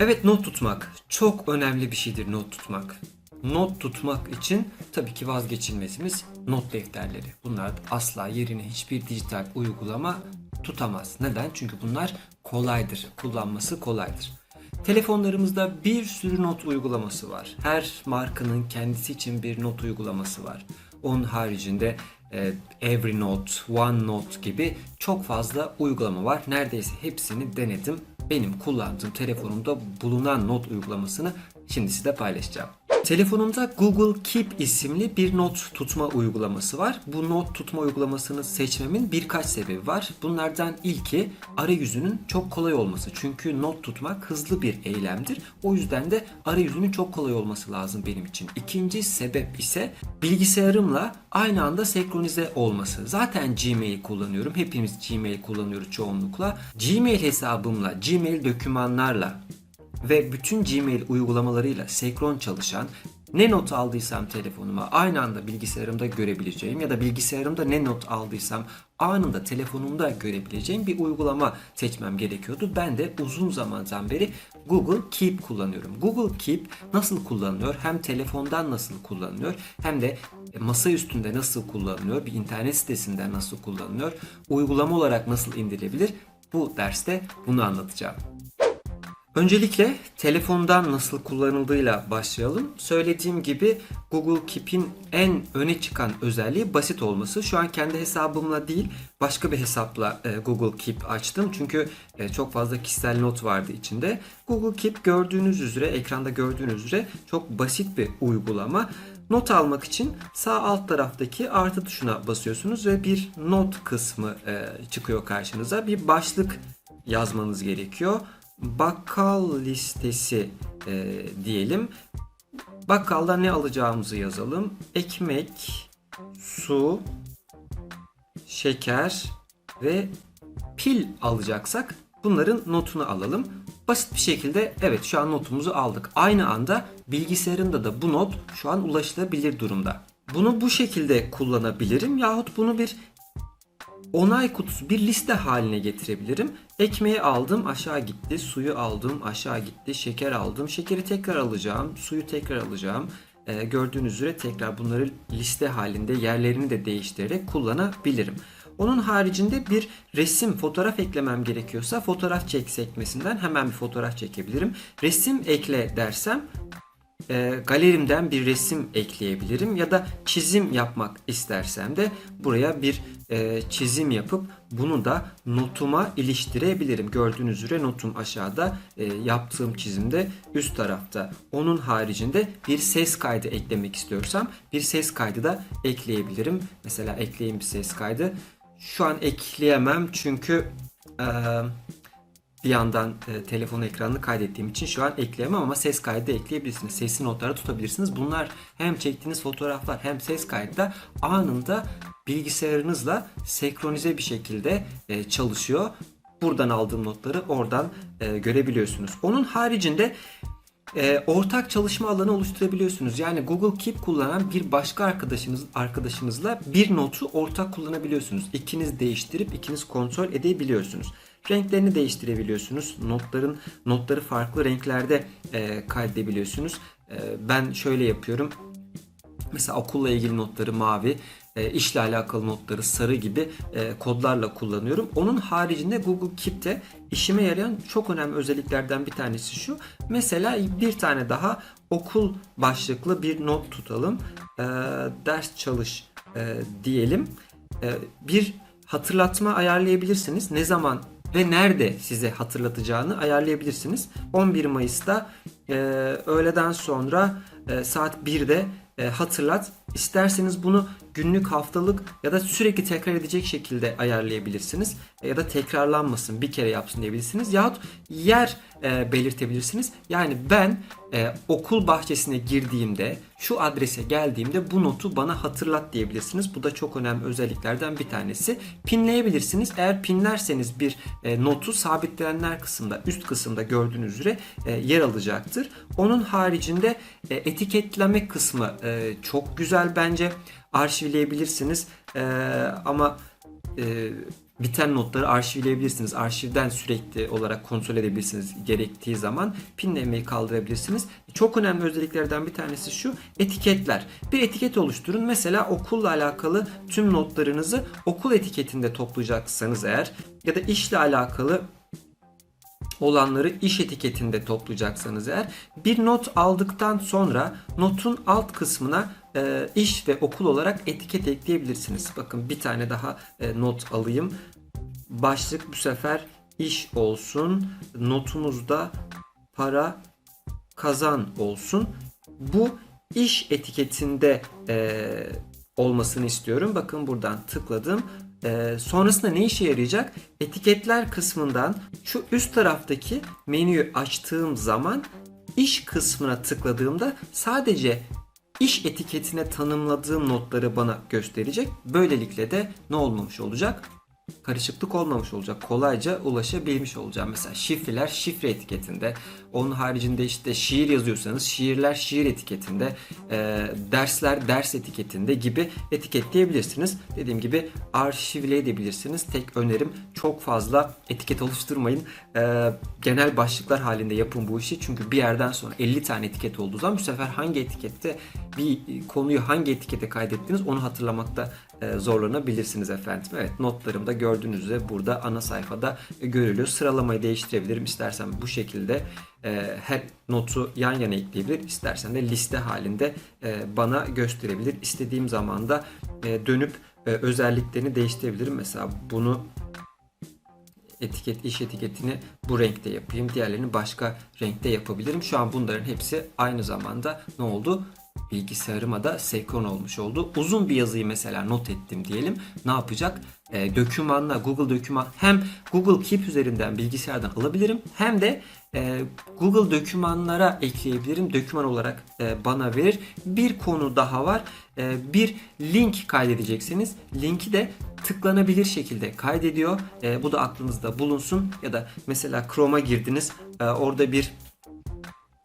Evet not tutmak çok önemli bir şeydir not tutmak. Not tutmak için tabii ki vazgeçilmezimiz not defterleri. Bunlar asla yerine hiçbir dijital uygulama tutamaz. Neden? Çünkü bunlar kolaydır. Kullanması kolaydır. Telefonlarımızda bir sürü not uygulaması var. Her markanın kendisi için bir not uygulaması var. Onun haricinde e, Evernote, OneNote gibi çok fazla uygulama var. Neredeyse hepsini denedim. Benim kullandığım telefonumda bulunan not uygulamasını şimdi size paylaşacağım. Telefonumda Google Keep isimli bir not tutma uygulaması var. Bu not tutma uygulamasını seçmemin birkaç sebebi var. Bunlardan ilki arayüzünün çok kolay olması. Çünkü not tutmak hızlı bir eylemdir. O yüzden de arayüzünün çok kolay olması lazım benim için. İkinci sebep ise bilgisayarımla aynı anda senkronize olması. Zaten Gmail kullanıyorum. Hepimiz Gmail kullanıyoruz çoğunlukla. Gmail hesabımla, Gmail dokümanlarla ve bütün Gmail uygulamalarıyla senkron çalışan ne not aldıysam telefonuma aynı anda bilgisayarımda görebileceğim ya da bilgisayarımda ne not aldıysam anında telefonumda görebileceğim bir uygulama seçmem gerekiyordu. Ben de uzun zamandan beri Google Keep kullanıyorum. Google Keep nasıl kullanılıyor? Hem telefondan nasıl kullanılıyor? Hem de masa üstünde nasıl kullanılıyor? Bir internet sitesinden nasıl kullanılıyor? Uygulama olarak nasıl indirilebilir? Bu derste bunu anlatacağım. Öncelikle telefondan nasıl kullanıldığıyla başlayalım. Söylediğim gibi Google Keep'in en öne çıkan özelliği basit olması. Şu an kendi hesabımla değil başka bir hesapla e, Google Keep açtım. Çünkü e, çok fazla kişisel not vardı içinde. Google Keep gördüğünüz üzere ekranda gördüğünüz üzere çok basit bir uygulama. Not almak için sağ alt taraftaki artı tuşuna basıyorsunuz ve bir not kısmı e, çıkıyor karşınıza. Bir başlık yazmanız gerekiyor bakkal listesi e, diyelim. Bakkalda ne alacağımızı yazalım. Ekmek, su, şeker ve pil alacaksak bunların notunu alalım. Basit bir şekilde evet şu an notumuzu aldık. Aynı anda bilgisayarında da bu not şu an ulaşılabilir durumda. Bunu bu şekilde kullanabilirim yahut bunu bir onay kutusu bir liste haline getirebilirim. Ekmeği aldım aşağı gitti, suyu aldım aşağı gitti, şeker aldım, şekeri tekrar alacağım, suyu tekrar alacağım. Ee, gördüğünüz üzere tekrar bunları liste halinde yerlerini de değiştirerek kullanabilirim. Onun haricinde bir resim, fotoğraf eklemem gerekiyorsa fotoğraf çek sekmesinden hemen bir fotoğraf çekebilirim. Resim ekle dersem e, galerimden bir resim ekleyebilirim ya da çizim yapmak istersem de buraya bir e, çizim yapıp bunu da notuma iliştirebilirim. Gördüğünüz üzere notum aşağıda e, yaptığım çizimde üst tarafta. Onun haricinde bir ses kaydı eklemek istiyorsam bir ses kaydı da ekleyebilirim. Mesela ekleyeyim bir ses kaydı. Şu an ekleyemem çünkü e, bir yandan e, telefon ekranını kaydettiğim için şu an ekleyemem ama ses kaydı ekleyebilirsiniz. Sesli notları tutabilirsiniz. Bunlar hem çektiğiniz fotoğraflar hem ses kaydı da anında bilgisayarınızla senkronize bir şekilde e, çalışıyor. Buradan aldığım notları oradan e, görebiliyorsunuz. Onun haricinde e, ortak çalışma alanı oluşturabiliyorsunuz. Yani Google Keep kullanan bir başka arkadaşınız arkadaşınızla bir notu ortak kullanabiliyorsunuz. İkiniz değiştirip ikiniz kontrol edebiliyorsunuz. Renklerini değiştirebiliyorsunuz. Notların notları farklı renklerde e, kaydedebiliyorsunuz. E, ben şöyle yapıyorum. Mesela okulla ilgili notları mavi, e, işle alakalı notları sarı gibi e, kodlarla kullanıyorum. Onun haricinde Google Keep'te işime yarayan çok önemli özelliklerden bir tanesi şu. Mesela bir tane daha okul başlıklı bir not tutalım. E, ders çalış e, diyelim. E, bir hatırlatma ayarlayabilirsiniz. Ne zaman ve nerede size hatırlatacağını ayarlayabilirsiniz. 11 Mayıs'ta e, öğleden sonra e, saat 1'de e, hatırlat. İsterseniz bunu günlük, haftalık ya da sürekli tekrar edecek şekilde ayarlayabilirsiniz. Ya da tekrarlanmasın, bir kere yapsın diyebilirsiniz. Yahut yer e, belirtebilirsiniz. Yani ben e, okul bahçesine girdiğimde, şu adrese geldiğimde bu notu bana hatırlat diyebilirsiniz. Bu da çok önemli özelliklerden bir tanesi. Pinleyebilirsiniz. Eğer pinlerseniz bir e, notu sabitlenenler kısımda, üst kısımda gördüğünüz üzere e, yer alacaktır. Onun haricinde e, etiketleme kısmı e, çok güzel bence. Arşivleyebilirsiniz. E, ama e, biten notları arşivleyebilirsiniz. Arşivden sürekli olarak kontrol edebilirsiniz gerektiği zaman pinlemeyi kaldırabilirsiniz. Çok önemli özelliklerden bir tanesi şu etiketler. Bir etiket oluşturun. Mesela okulla alakalı tüm notlarınızı okul etiketinde toplayacaksanız eğer ya da işle alakalı olanları iş etiketinde toplayacaksanız eğer bir not aldıktan sonra notun alt kısmına e, iş ve okul olarak etiket ekleyebilirsiniz. Bakın bir tane daha e, not alayım. Başlık bu sefer iş olsun. Notumuzda para kazan olsun. Bu iş etiketinde e, olmasını istiyorum. Bakın buradan tıkladım. E, sonrasında ne işe yarayacak? Etiketler kısmından şu üst taraftaki menüyü açtığım zaman iş kısmına tıkladığımda sadece iş etiketine tanımladığım notları bana gösterecek. Böylelikle de ne olmamış olacak? Karışıklık olmamış olacak. Kolayca ulaşabilmiş olacağım. Mesela şifreler şifre etiketinde. Onun haricinde işte şiir yazıyorsanız şiirler şiir etiketinde. e, dersler ders etiketinde gibi etiketleyebilirsiniz. Dediğim gibi arşivleyebilirsiniz. Tek önerim çok fazla etiket oluşturmayın. E, genel başlıklar halinde yapın bu işi. Çünkü bir yerden sonra 50 tane etiket olduğu zaman bu sefer hangi etikette bir konuyu hangi etikete kaydettiniz onu hatırlamakta zorlanabilirsiniz efendim. Evet notlarımda gördüğünüz üzere burada ana sayfada görülüyor. Sıralamayı değiştirebilirim. İstersen bu şekilde e, her notu yan yana ekleyebilir. İstersen de liste halinde e, bana gösterebilir. İstediğim zaman da e, dönüp e, özelliklerini değiştirebilirim. Mesela bunu etiket iş etiketini bu renkte yapayım. Diğerlerini başka renkte yapabilirim. Şu an bunların hepsi aynı zamanda ne oldu? Bilgisayarıma da senkron olmuş oldu. Uzun bir yazıyı mesela not ettim diyelim. Ne yapacak? Ee, dokümanla Google doküman hem Google Keep üzerinden bilgisayardan alabilirim hem de e, Google dokümanlara ekleyebilirim. Doküman olarak e, bana verir. Bir konu daha var. E, bir link kaydedeceksiniz. Linki de tıklanabilir şekilde kaydediyor. E, bu da aklınızda bulunsun. Ya da mesela Chrome'a girdiniz. E, orada bir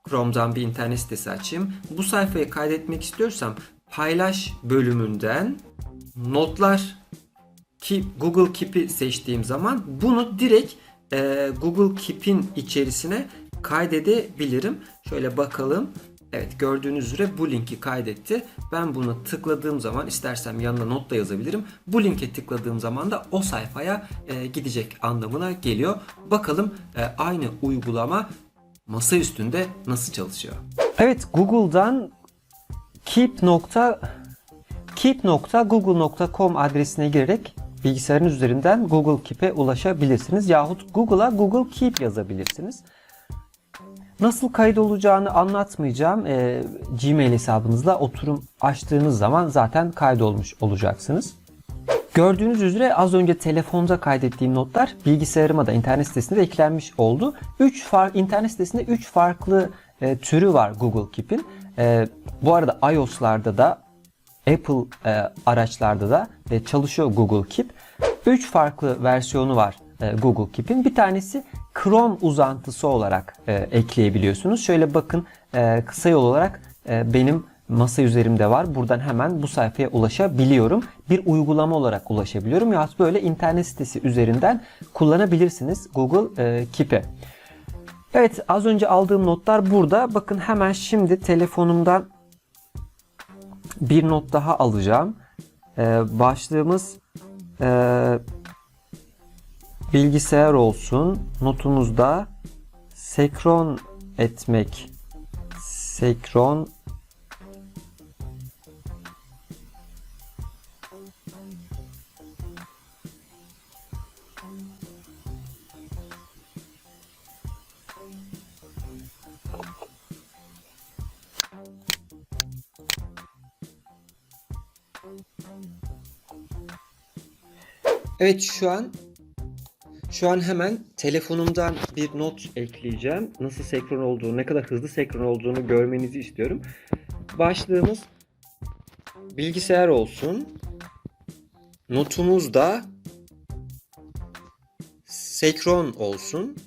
Chrome'dan bir internet sitesi açayım. Bu sayfayı kaydetmek istiyorsam paylaş bölümünden notlar ki Google Keep'i seçtiğim zaman bunu direkt e, Google Keep'in içerisine kaydedebilirim. Şöyle bakalım. Evet gördüğünüz üzere bu linki kaydetti. Ben bunu tıkladığım zaman istersem yanına not da yazabilirim. Bu linke tıkladığım zaman da o sayfaya e, gidecek anlamına geliyor. Bakalım e, aynı uygulama masa üstünde nasıl çalışıyor? Evet Google'dan keep keep.google.com adresine girerek bilgisayarınız üzerinden Google Keep'e ulaşabilirsiniz. Yahut Google'a Google Keep yazabilirsiniz. Nasıl kayıt olacağını anlatmayacağım. E, Gmail hesabınızla oturum açtığınız zaman zaten kaydolmuş olacaksınız. Gördüğünüz üzere az önce telefonda kaydettiğim notlar bilgisayarıma da internet sitesinde de eklenmiş oldu. 3 farklı internet sitesinde 3 farklı e, türü var Google Keep'in. E, bu arada iOS'larda da Apple e, araçlarda da e, çalışıyor Google Keep. 3 farklı versiyonu var e, Google Keep'in. Bir tanesi Chrome uzantısı olarak e, ekleyebiliyorsunuz. Şöyle bakın e, kısa yol olarak e, benim masa üzerimde var. Buradan hemen bu sayfaya ulaşabiliyorum. Bir uygulama olarak ulaşabiliyorum. Ya böyle internet sitesi üzerinden kullanabilirsiniz Google e, Keep'i. Evet az önce aldığım notlar burada. Bakın hemen şimdi telefonumdan bir not daha alacağım. Ee, başlığımız e, bilgisayar olsun. Notumuzda sekron etmek. Sekron Evet şu an şu an hemen telefonumdan bir not ekleyeceğim. Nasıl senkron olduğunu, ne kadar hızlı senkron olduğunu görmenizi istiyorum. Başlığımız bilgisayar olsun. Notumuz da senkron olsun.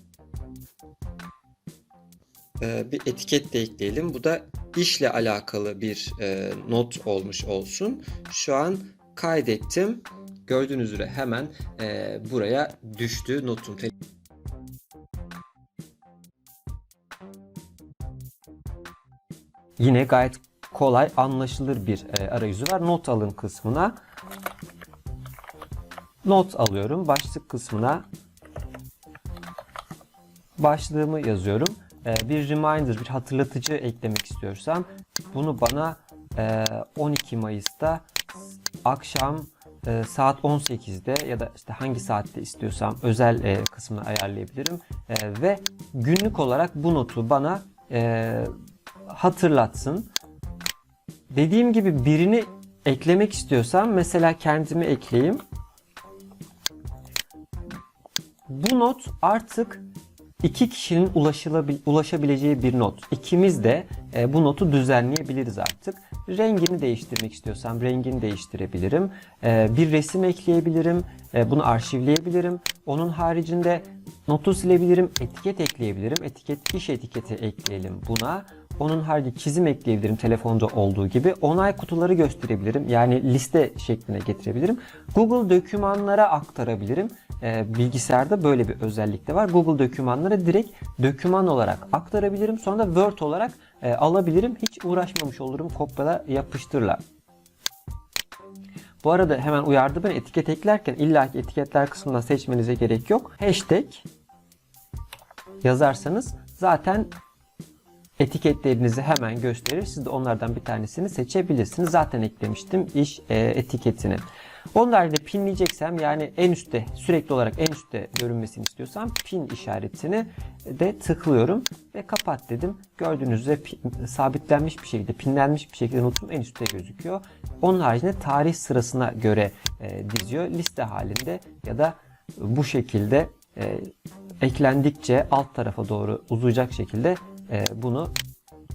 Ee, bir etiket de ekleyelim. Bu da işle alakalı bir e, not olmuş olsun. Şu an kaydettim. Gördüğünüz üzere hemen e, buraya düştü notum. Yine gayet kolay anlaşılır bir e, arayüzü var. Not alın kısmına not alıyorum. Başlık kısmına başlığımı yazıyorum. E, bir reminder, bir hatırlatıcı eklemek istiyorsam bunu bana e, 12 Mayıs'ta akşam e, saat 18'de ya da işte hangi saatte istiyorsam özel e, kısmını ayarlayabilirim. E, ve günlük olarak bu notu bana e, hatırlatsın. Dediğim gibi birini eklemek istiyorsam mesela kendimi ekleyeyim. Bu not artık iki kişinin ulaşılabil- ulaşabileceği bir not. İkimiz de e, bu notu düzenleyebiliriz artık. Rengini değiştirmek istiyorsam rengini değiştirebilirim. E, bir resim ekleyebilirim. E, bunu arşivleyebilirim. Onun haricinde notu silebilirim. Etiket ekleyebilirim. Etiket iş etiketi ekleyelim buna. Onun harici çizim ekleyebilirim telefonda olduğu gibi. Onay kutuları gösterebilirim. Yani liste şekline getirebilirim. Google dokümanlara aktarabilirim. Ee, bilgisayarda böyle bir özellik de var. Google dokümanları direkt doküman olarak aktarabilirim. Sonra da Word olarak e, alabilirim. Hiç uğraşmamış olurum kopyala yapıştırla. Bu arada hemen uyardı beni etiket eklerken illaki etiketler kısmından seçmenize gerek yok. Hashtag yazarsanız zaten etiketlerinizi hemen gösterir. Siz de onlardan bir tanesini seçebilirsiniz. Zaten eklemiştim iş e, etiketini. Onun haricinde pinleyeceksem yani en üstte sürekli olarak en üstte görünmesini istiyorsam pin işaretini de tıklıyorum ve kapat dedim. Gördüğünüz üzere sabitlenmiş bir şekilde pinlenmiş bir şekilde notum en üstte gözüküyor. Onun haricinde tarih sırasına göre e, diziyor. Liste halinde ya da bu şekilde e, eklendikçe alt tarafa doğru uzayacak şekilde e, bunu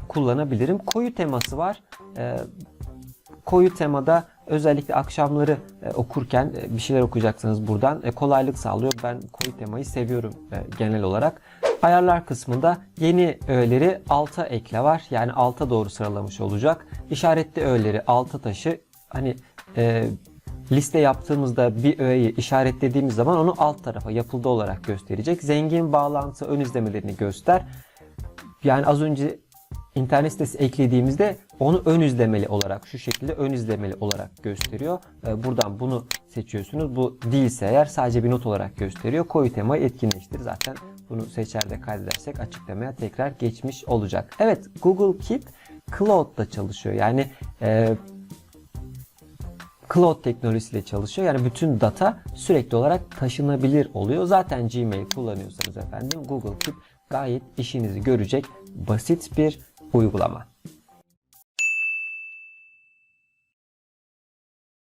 kullanabilirim. Koyu teması var. E, koyu temada özellikle akşamları e, okurken e, bir şeyler okuyacaksınız buradan e, kolaylık sağlıyor. Ben koyu temayı seviyorum e, genel olarak. Ayarlar kısmında yeni öğeleri alta ekle var. Yani alta doğru sıralamış olacak. İşaretli öğeleri alta taşı. Hani e, liste yaptığımızda bir öğeyi işaretlediğimiz zaman onu alt tarafa yapıldı olarak gösterecek. Zengin bağlantı ön izlemelerini göster. Yani az önce internet sitesi eklediğimizde onu ön izlemeli olarak şu şekilde ön izlemeli olarak gösteriyor. Ee, Buradan bunu seçiyorsunuz. Bu değilse eğer sadece bir not olarak gösteriyor. Koyu temayı etkinleştir. Zaten bunu seçer de kaydedersek açıklamaya tekrar geçmiş olacak. Evet Google Keep Cloud'da çalışıyor. Yani e, Cloud teknolojisiyle çalışıyor. Yani bütün data sürekli olarak taşınabilir oluyor. Zaten Gmail kullanıyorsanız efendim Google Keep gayet işinizi görecek basit bir uygulama.